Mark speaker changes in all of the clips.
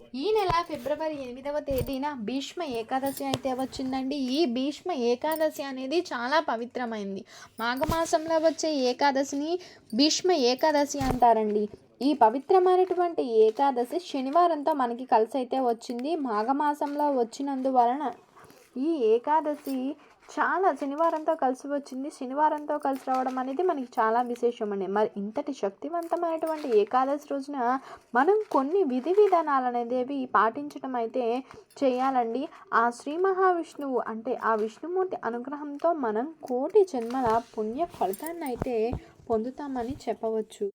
Speaker 1: ఈ నెల ఫిబ్రవరి ఎనిమిదవ తేదీన భీష్మ ఏకాదశి అయితే వచ్చిందండి. ఈ భీష్మ ఏకాదశి అనేది చాలా పవిత్రమైంది. మాఘమాసంలో వచ్చే ఏకాదశిని భీష్మ ఏకాదశి అంటారండి. ఈ పవిత్రమైనటువంటి ఏకాదశి శనివారంతో మనకి కలిసి అయితే వచ్చింది. మాఘమాసంలో వచ్చినందువలన ఈ ఏకాదశి చాలా శనివారంతో కలిసి వచ్చింది. శనివారంతో కలిసి రావడం అనేది మనకి చాలా విశేషం అండి మరి ఇంతటి శక్తివంతమైనటువంటి ఏకాదశి రోజున మనం కొన్ని విధి విధానాలు అనేవి పాటించడం అయితే చేయాలండి. ఆ శ్రీ మహావిష్ణువు అంటే ఆ విష్ణుమూర్తి అనుగ్రహంతో మనం కోటి జన్మల పుణ్య ఫలితాన్ని అయితే పొందుతామని చెప్పవచ్చు.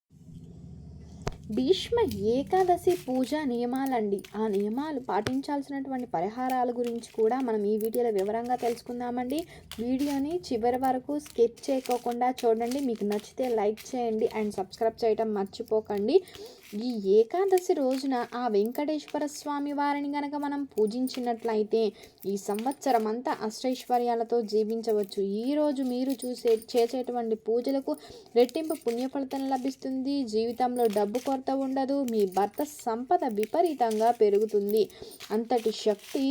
Speaker 1: భీష్మ ఏకాదశి పూజ నియమాలండి. ఆ నియమాలు పాటించాల్సినటువంటి పరిహారాల గురించి కూడా మనం ఈ వీడియోలో వివరంగా తెలుసుకుందామండి. వీడియోని చివరి వరకు స్కిప్ చేయకోకుండా చూడండి. మీకు నచ్చితే లైక్ చేయండి అండ్ సబ్స్క్రైబ్ చేయటం మర్చిపోకండి. ఈ ఏకాదశి రోజున ఆ వెంకటేశ్వర స్వామి వారిని గనక మనం పూజించినట్లయితే ఈ సంవత్సరం అంతా అష్టైశ్వర్యాలతో జీవించవచ్చు. ఈరోజు మీరు చూసే చేసేటువంటి పూజలకు రెట్టింపు పుణ్యఫలితం లభిస్తుంది. జీవితంలో డబ్బు కొరత ఉండదు. మీ భర్త సంపద విపరీతంగా పెరుగుతుంది. అంతటి శక్తి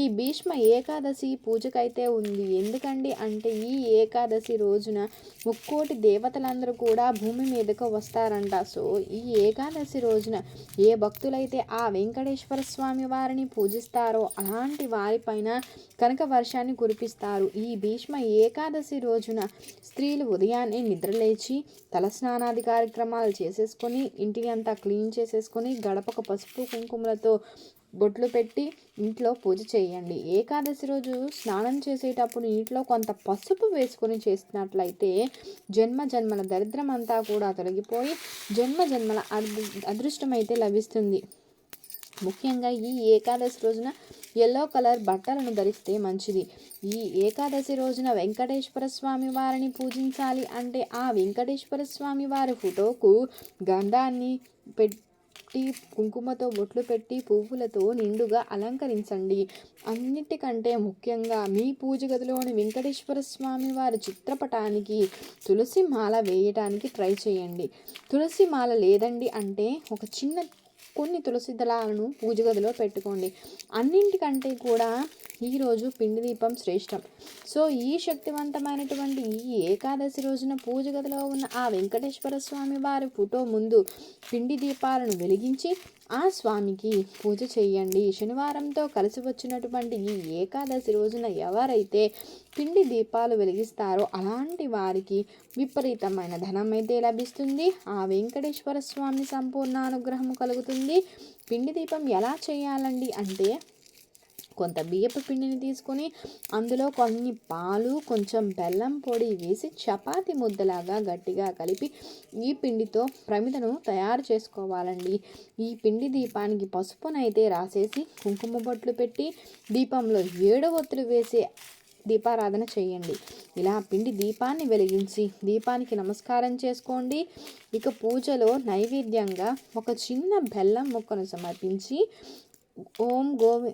Speaker 1: ఈ భీష్మ ఏకాదశి పూజకైతే ఉంది. ఎందుకండి అంటే ఈ ఏకాదశి రోజున ముక్కోటి దేవతలందరూ కూడా భూమి మీదకు వస్తారంట. సో ఈ ఏకాదశి రోజున ఏ భక్తులైతే ఆ వెంకటేశ్వర స్వామి వారిని పూజిస్తారో అలాంటి వారిపైన కనక వర్షాన్ని కురిపిస్తారు. ఈ భీష్మ ఏకాదశి రోజున స్త్రీలు ఉదయాన్నే నిద్రలేచి తలస్నానాది కార్యక్రమాలు చేసేసుకొని ఇంటిని అంతా క్లీన్ చేసేసుకొని గడపకు పసుపు కుంకుమలతో బొట్లు పెట్టి ఇంట్లో పూజ చేయండి. ఏకాదశి రోజు స్నానం చేసేటప్పుడు ఇంట్లో కొంత పసుపు వేసుకొని చేసినట్లయితే జన్మ జన్మల దరిద్రం అంతా కూడా తొలగిపోయి జన్మ జన్మల అదృ అదృష్టం అయితే లభిస్తుంది. ముఖ్యంగా ఈ ఏకాదశి రోజున ఎల్లో కలర్ బట్టలను ధరిస్తే మంచిది. ఈ ఏకాదశి రోజున వెంకటేశ్వర స్వామి వారిని పూజించాలి అంటే ఆ వెంకటేశ్వర స్వామి వారి ఫోటోకు గంధాన్ని పెట్టి కుంకుమతో బొట్లు పెట్టి పువ్వులతో నిండుగా అలంకరించండి. అన్నిటికంటే ముఖ్యంగా మీ పూజ గదిలోని వెంకటేశ్వర స్వామి వారి చిత్రపటానికి తులసి మాల వేయడానికి ట్రై చేయండి. తులసి మాల లేదండి అంటే ఒక చిన్న కొన్ని తులసి దళాలను పూజ గదిలో పెట్టుకోండి. అన్నింటికంటే కూడా ఈరోజు పిండి దీపం శ్రేష్టం. సో ఈ శక్తివంతమైనటువంటి ఈ ఏకాదశి రోజున పూజ గదిలో ఉన్న ఆ వెంకటేశ్వర స్వామి వారి ఫోటో ముందు పిండి దీపాలను వెలిగించి ఆ స్వామికి పూజ చేయండి. శనివారంతో కలిసి వచ్చినటువంటి ఈ ఏకాదశి రోజున ఎవరైతే పిండి దీపాలు వెలిగిస్తారో అలాంటి వారికి విపరీతమైన ధనం అయితే లభిస్తుంది. ఆ వెంకటేశ్వర స్వామి సంపూర్ణ అనుగ్రహం కలుగుతుంది. పిండి దీపం ఎలా చేయాలండి అంటే కొంత బియ్యపు పిండిని తీసుకొని అందులో కొన్ని పాలు కొంచెం బెల్లం పొడి వేసి చపాతి ముద్దలాగా గట్టిగా కలిపి ఈ పిండితో ప్రమిదను తయారు చేసుకోవాలండి. ఈ పిండి దీపానికి పసుపునైతే రాసేసి కుంకుమ బొట్లు పెట్టి దీపంలో ఏడు ఒత్తులు వేసి దీపారాధన చేయండి. ఇలా పిండి దీపాన్ని వెలిగించి దీపానికి నమస్కారం చేసుకోండి. ఇక పూజలో నైవేద్యంగా ఒక చిన్న బెల్లం ముక్కను సమర్పించి ఓం గోవి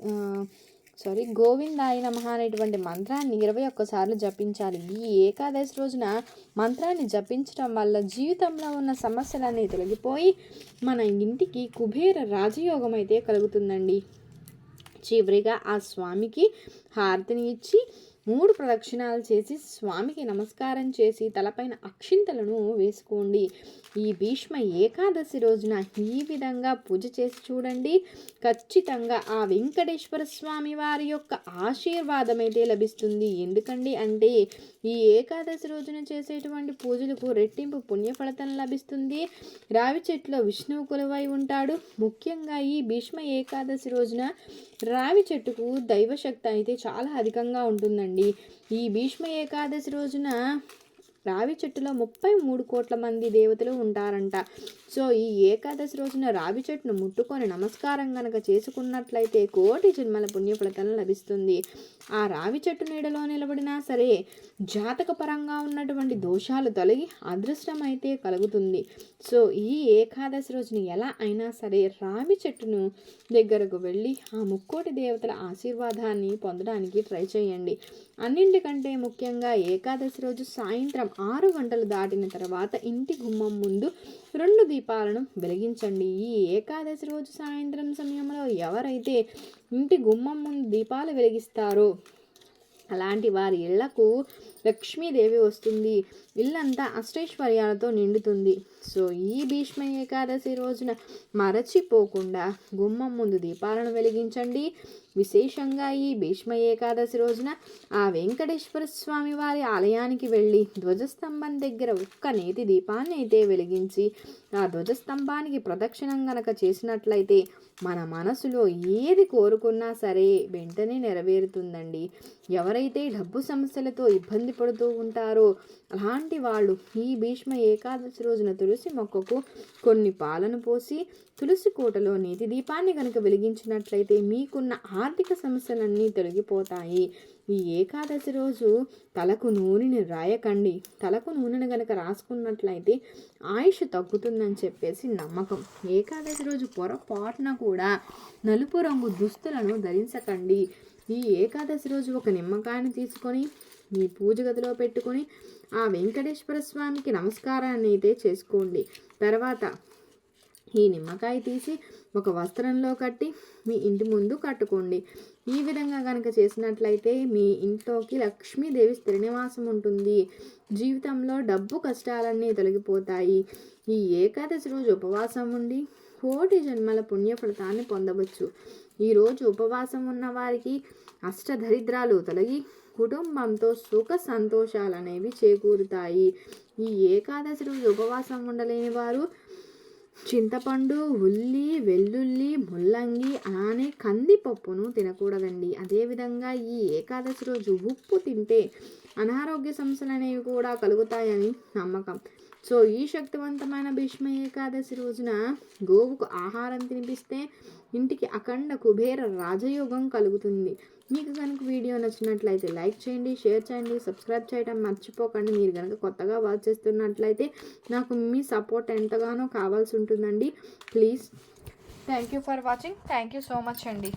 Speaker 1: సారీ గోవిందాయ నమః అనేటువంటి మంత్రాన్ని ఇరవై ఒక్కసార్లు జపించాలి. ఈ ఏకాదశి రోజున మంత్రాన్ని జపించడం వల్ల జీవితంలో ఉన్న సమస్యలన్నీ తొలగిపోయి మన ఇంటికి కుబేర రాజయోగం అయితే కలుగుతుందండి. చివరిగా ఆ స్వామికి హారతిని ఇచ్చి మూడు ప్రదక్షిణాలు చేసి స్వామికి నమస్కారం చేసి తలపైన అక్షింతలను వేసుకోండి. ఈ భీష్మ ఏకాదశి రోజున ఈ విధంగా పూజ చేసి చూడండి. ఖచ్చితంగా ఆ వెంకటేశ్వర స్వామి వారి యొక్క ఆశీర్వాదం అయితే లభిస్తుంది. ఎందుకండి అంటే ఈ ఏకాదశి రోజున చేసేటువంటి పూజలకు రెట్టింపు పుణ్యఫలితం లభిస్తుంది. రావి చెట్టులో విష్ణువు కొలువై ఉంటాడు. ముఖ్యంగా ఈ భీష్మ ఏకాదశి రోజున రావి చెట్టుకు దైవశక్తి అయితే చాలా అధికంగా ఉంటుందండి. ఈ భీష్మ ఏకాదశి రోజున రావి చెట్టులో ముప్పై మూడు కోట్ల మంది దేవతలు ఉంటారంట. సో ఈ ఏకాదశి రోజున రావి చెట్టును ముట్టుకొని నమస్కారం గనక చేసుకున్నట్లయితే కోటి జన్మల పుణ్యఫలితం లభిస్తుంది. ఆ రావి చెట్టు నీడలో నిలబడినా సరే జాతక పరంగా ఉన్నటువంటి దోషాలు తొలగి అదృష్టం అయితే కలుగుతుంది. సో ఈ ఏకాదశి రోజున ఎలా అయినా సరే రావి చెట్టును దగ్గరకు వెళ్ళి ఆ ముక్కోటి దేవతల ఆశీర్వాదాన్ని పొందడానికి ట్రై చేయండి. అన్నింటికంటే ముఖ్యంగా ఏకాదశి రోజు సాయంత్రం ఆరు గంటలు దాటిన తర్వాత ఇంటి గుమ్మం ముందు రెండు దీపాలు దీపాలను వెలిగించండి. ఈ ఏకాదశి రోజు సాయంత్రం సమయంలో ఎవరైతే ఇంటి గుమ్మం ముందు దీపాలు వెలిగిస్తారో అలాంటి వారి ఇళ్ళకు లక్ష్మీదేవి వస్తుంది. ఇల్లంతా అష్టైశ్వర్యాలతో నిండుతుంది. సో ఈ భీష్మ ఏకాదశి రోజున మరచిపోకుండా గుమ్మం ముందు దీపాలను వెలిగించండి. విశేషంగా ఈ భీష్మ ఏకాదశి రోజున ఆ వెంకటేశ్వర స్వామి వారి ఆలయానికి వెళ్ళి ధ్వజస్తంభం దగ్గర ఒక్క నేతి దీపాన్ని అయితే వెలిగించి ఆ ధ్వజస్తంభానికి ప్రదక్షిణం గనక చేసినట్లయితే మన మనసులో ఏది కోరుకున్నా సరే వెంటనే నెరవేరుతుందండి. ఎవరైతే డబ్బు సమస్యలతో ఇబ్బంది పడుతూ ఉంటారో. అలాంటి వాళ్ళు ఈ భీష్మ ఏకాదశి రోజున తులసి మొక్కకు కొన్ని పాలను పోసి తులసి కోటలో నీతి దీపాన్ని కనుక వెలిగించినట్లయితే మీకున్న ఆర్థిక సమస్యలన్నీ తొలగిపోతాయి. ఈ ఏకాదశి రోజు తలకు నూనెని రాయకండి. తలకు నూనెను గనక రాసుకున్నట్లయితే ఆయుష్ తగ్గుతుందని చెప్పేసి నమ్మకం. ఏకాదశి రోజు పొరపాటున కూడా నలుపు రంగు దుస్తులను ధరించకండి. ఈ ఏకాదశి రోజు ఒక నిమ్మకాయని తీసుకొని మీ పూజ గదిలో పెట్టుకొని ఆ వెంకటేశ్వర స్వామికి నమస్కారాన్ని అయితే చేసుకోండి. తర్వాత ఈ నిమ్మకాయ తీసి ఒక వస్త్రంలో కట్టి మీ ఇంటి ముందు కట్టుకోండి. ఈ విధంగా కనుక చేసినట్లయితే మీ ఇంట్లోకి లక్ష్మీదేవి శ్రీనివాసం ఉంటుంది. జీవితంలో డబ్బు కష్టాలన్నీ తొలగిపోతాయి. ఈ ఏకాదశి రోజు ఉపవాసం ఉండి కోటి జన్మల పుణ్య ఫలితాన్ని పొందవచ్చు. ఈరోజు ఉపవాసం ఉన్న వారికి అష్టదరిద్రాలు తొలగి కుటుంబంతో సుఖ సంతోషాలు అనేవి చేకూరుతాయి. ఈ ఏకాదశి రోజు ఉపవాసం ఉండలేని వారు చింతపండు ఉల్లి వెల్లుల్లి ముల్లంగి అలానే కందిపప్పును తినకూడదండి. అదేవిధంగా ఈ ఏకాదశి రోజు ఉప్పు తింటే అనారోగ్య సమస్యలు అనేవి కూడా కలుగుతాయని నమ్మకం. సో ఈ శక్తివంతమైన భీష్మ ఏకాదశి రోజున గోవుకు ఆహారం తినిపిస్తే ఇంటికి అఖండ కుబేర రాజయోగం కలుగుతుంది. మీకు కనుక వీడియో నచ్చినట్లయితే లైక్ చేయండి షేర్ చేయండి సబ్స్క్రైబ్ చేయడం మర్చిపోకండి. మీరు కనుక కొత్తగా వాచ్ చేస్తున్నట్లయితే నాకు మీ సపోర్ట్ ఎంతగానో కావాల్సి ఉంటుందండి. Please.
Speaker 2: Thank you for watching thank you so much అండి